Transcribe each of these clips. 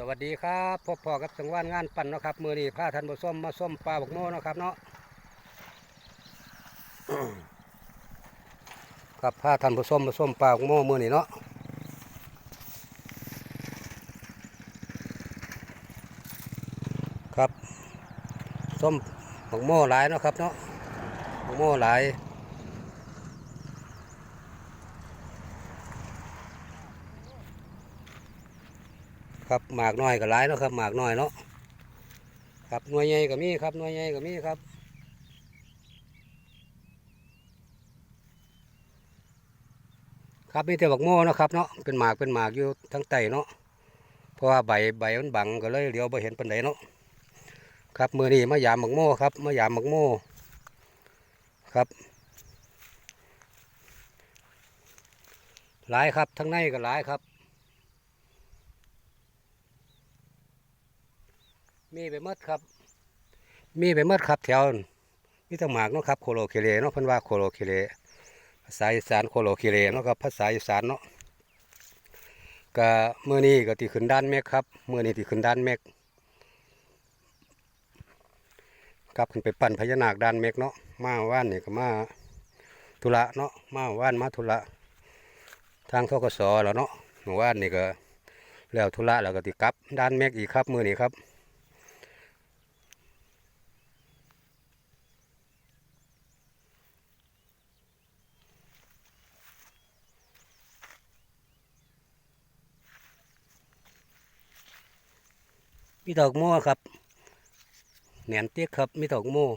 สวัสดีครับพบพอกับสังวานงานปั่นนะครับ มือนี้าท่านผู้ส้มมาส้มปลาบกโม่นะครับเนาะครับพาท่านผู้ส้มมาส้มปลาบกโม่มือนี้เนาะครับส้มบกโม่หลายเนาะครับเนาะบกโม่หลาย ครับหมากน้อยก็หลายเนาะครับหมากน้อยเนาะครับหน่วยใหญ่ก็มีครับหน่วยใหญ่ก็มีครับครับมีแต่บักโม่เนาะครับเนาะเป็นหมากเป็นหมากอยู่ทั้งไตเนาะเพราะว่าใบใบมันบังก็เลยเลี้ยวไปเห็นปันไดเนาะครับมือนี้มายามบักโม่ครับมายามบักโม่ครับหลายครับทั้งในก็หลายครับ มีไปหมดครับ มีไปหมดครับแถวมีแตั้งหมากเนาะครับโคโลเคเลเนาะพิ่นว่าโคโลเคเลภาษาอีสานโคโลเคเลเนาะครับภาษาอีสานเนาะก็มื้อนี้ก็ที่ขึ้นด้านเมฆครับมื้อนี้ที่ขึ้นด้านเมฆครับขึ้นไปปั่นพญานาคด้านเมฆเนาะมาว่านนี่ก็มาธุระเนาะมาว่านมาธุระทางทกสแล้วเนาะเมื่อวานนี่ก็แล้วธุระแล้วก็ติกลับด้านเมฆอีกครับมื้อนี้ครับ มีดอกโม่ครับแหนนเตี้ยครับ มีดอกโม่อ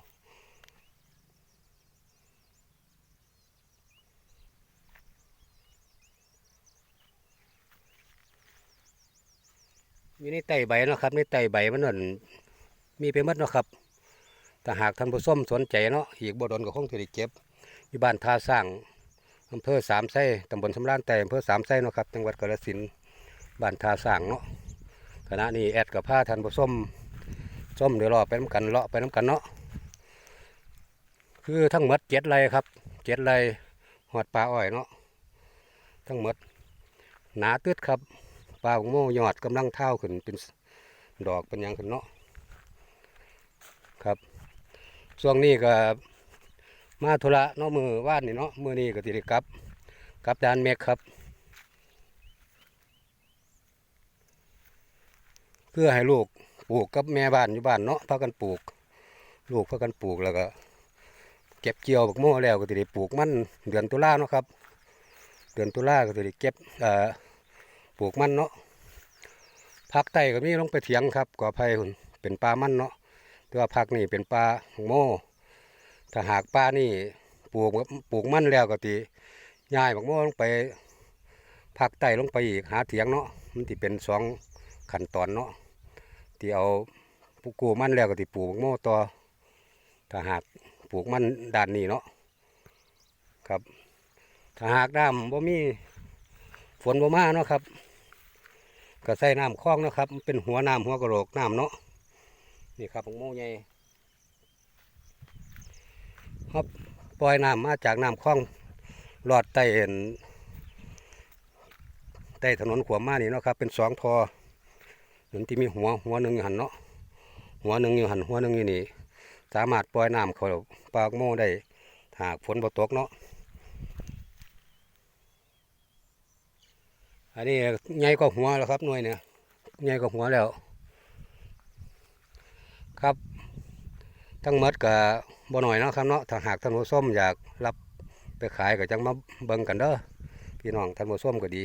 ยู่ในไตใบเนาะครับในไตใบมันนั่นมีไปหมดเนาะครับถ้าหากท่านผู้ชมสนใจเนาะอีกบ่โดนก็คงจะได้เก็บ อยู่บ้านท่าสร้างอำเภอสามไส้ตำบลสำรานแต่อำเภอสามไส้เนาะครับจังหวัดกาฬสินธุ์บ้านท่าสร้างเนาะ ขณะนี้แอดกับผ้าทันผสมส้มเดี๋ยวรอไปน้ำกันเลาะไปน้ำกันเนาะคือทั้งหมดเจ็ดไรครับเจ็ดไรหอดปลาอ้อยเนาะทั้งหมดหนาตึดครับปลาของโมยอดกำลังเท่าขึ้นเป็นดอกเป็นยังขึ้นเนาะครับช่วงนี้ก็มาธุระเนาะมือว่านนี่เนาะมือนี้ก็ติดกับกับดานเมฆครับ เพื่อให้ลูกปลูกกับแม่บ้านอยู่บ้านเนาะพากันปลูก ลูกพากันปลูกแล้วก็ เก็บเกี่ยวบักโม่แล้วก็จะได้ปลูกมันเดือนตุลาเนาะครับ เดือนตุลาก็จะได้เก็บปลูกมันเนาะภาคใต้ก็มีลงไปเถียงครับก่อไผ่หุ่นเป็นปลามันเนาะแต่ว่าภาคนี้เป็นปลาโม่ถ้าหากปลานี่ปลูกปลูกมันแล้วก็ตีย้ายบักโม่ลงไปภาคใต้ลงไปอีกหาเถียงเนาะมันที่เป็นสอง ขั้นตอนเนาะที่เอาปูกูมันแล้วก็ที่ปลูกโม่ต่อถ้าหากปลูกมันด้านนี้เนาะครับถ้าหากน้ำบ่มีฝนบ่มาเนาะครับ ก็ใส่น้ำคลองเนาะครับเป็นหัวน้ำหัวกระโหลกน้ำเนาะนี่ครับของโม่ใหญ่ครับปล่อยน้ำมาจากน้ำคลองหลอดใต้เอ็นใต้ถนนขวามมานี่เนาะครับเป็นสองทอ เหมือนที่มีหัวหัวหนึ่งอยู่หันเนาะหัวหนึ่งอยู่หันหัวหนึ่งอยู่นี่สามารถปล่อยน้ำเขาปลากโม่ได้หากฝนบ่ตกเนาะอันนี้ใหญ่กว่าหัวแล้วครับหน่วยเนี่ยใหญ่กว่าหัวแล้ว ครับ ทั้งหมดกับบ่หน่อยเนาะครับเนาะถ้าหากท่านผู้ส้มอยากรับไปขายก็จังมาเบิ่งกันเด้อพี่น้องท่านผู้ส้มก็ดี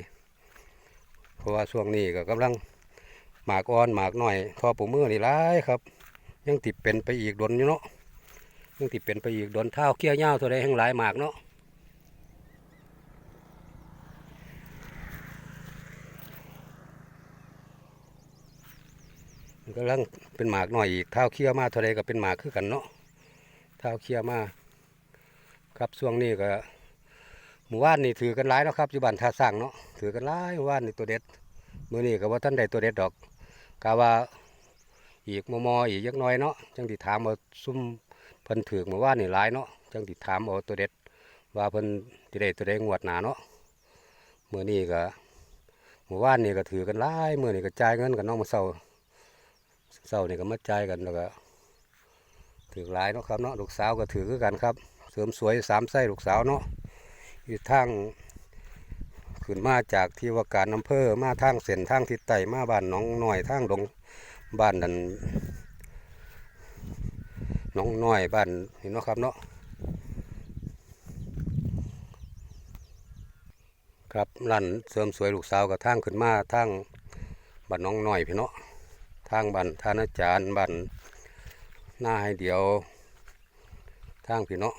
เพราะว่าช่วงนี้ก็กำลัง หมากอ่อนหมากหน้อยทอปูมือนี่ร้ายครับ ยังติดเป็นไปอีกดนอยู่เนาะยังติดเป็นไปอีกดนเท้าเกี้ยวเง่าวตัวใดแห่งหลายหมากเนาะมันกำลังเป็นหมากหน่อยอีกเท้าเขี้ยวมาตัวใดก็เป็นหมากคือกันเนาะเท้าเขี้ยวมา ครับช่วงนี้ก็หมู่บ้านนี่ถือกันหลายเนาะครับอยู่บ้านท่าสร้างเนาะถือกันหลายหมู่บ้านนี่ตัวเด็ดมื่อนี้ก็ว่าท่านได้ตัวเด็ดดอก กาว่าอีกมอมออีกยักน้อยเนาะจังติถามเอาซุ่มเพิ่นถือมาว่านี่หลายเนาะจังติถามเอาตัวเด็ดว่าเพิ่นติได้ตัวเด็ดงวดหนาเนาะเมื่อนี้ก็เมื่อวานนี่ก็ถือกันหลายเมื้อนี่ก็จ่ายเงินกันเนาะมื้อเช้าเช้านี่ก็มาจ่ายกันแล้วก็ถือหลายเนาะครับเนาะลูกสาวก็ถือคือกันครับ เสริมสวยสามไส้ลูกสาวเนาะอยู่ทาง ขึ้นมาจากที่ว่าการอำเภอมาทางเส้นทางทิศใต้มาบ้านน้องน้อยทางดงบ้านนั่นน้องน้อยบ้านนี่เนาะครับเนาะครับร้านเสริมสวยลูกสาวกับทางขึ้นมาทางบ้านน้องน้อยพี่เนาะทางบ้านท่านอาจารย์บ้านหน้าให้เดียวทางพี่เนาะ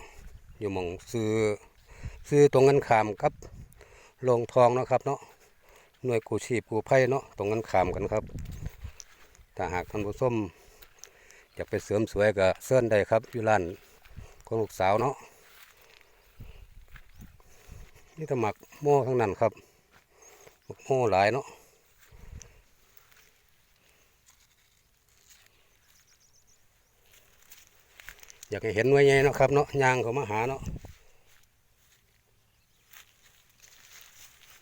อยู่มองซื้อซื้อตรงกันขามครับ โรงทองนะครับเนาะหน่วยกู้ชีพกู้ภัยเนาะตรงกันขามกันครับถ้าหากท่านผู้ชมอยากไปเสริมสวยก็เสิร์นได้ครับอยู่ร้านของลูกสาวเนาะนี่ตะหมักโม่ทั้งนั้นครับหมักโม่หลายเนาะอยากให้เห็นหน่วยใหญ่เนาะครับเนาะยางเขามาหาเนาะ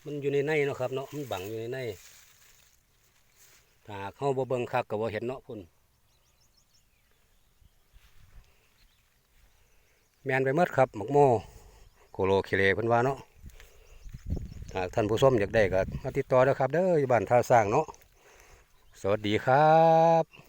มันอยู่ในในเนาะครับเนาะมันบังอยู่ในในถ้าหากเข้าบ่เบิ่งคักก็บ่เห็นเนาะพุ่นแมนไปเมดครับหมกโมโคโลเคเลเพิ่นว่าเนาะหากท่านผู้ชมอยากได้ก็มาติดต่อเด้อครับ เด้ออยู่บ้านท่าสร้างเนาะสวัสดีครับ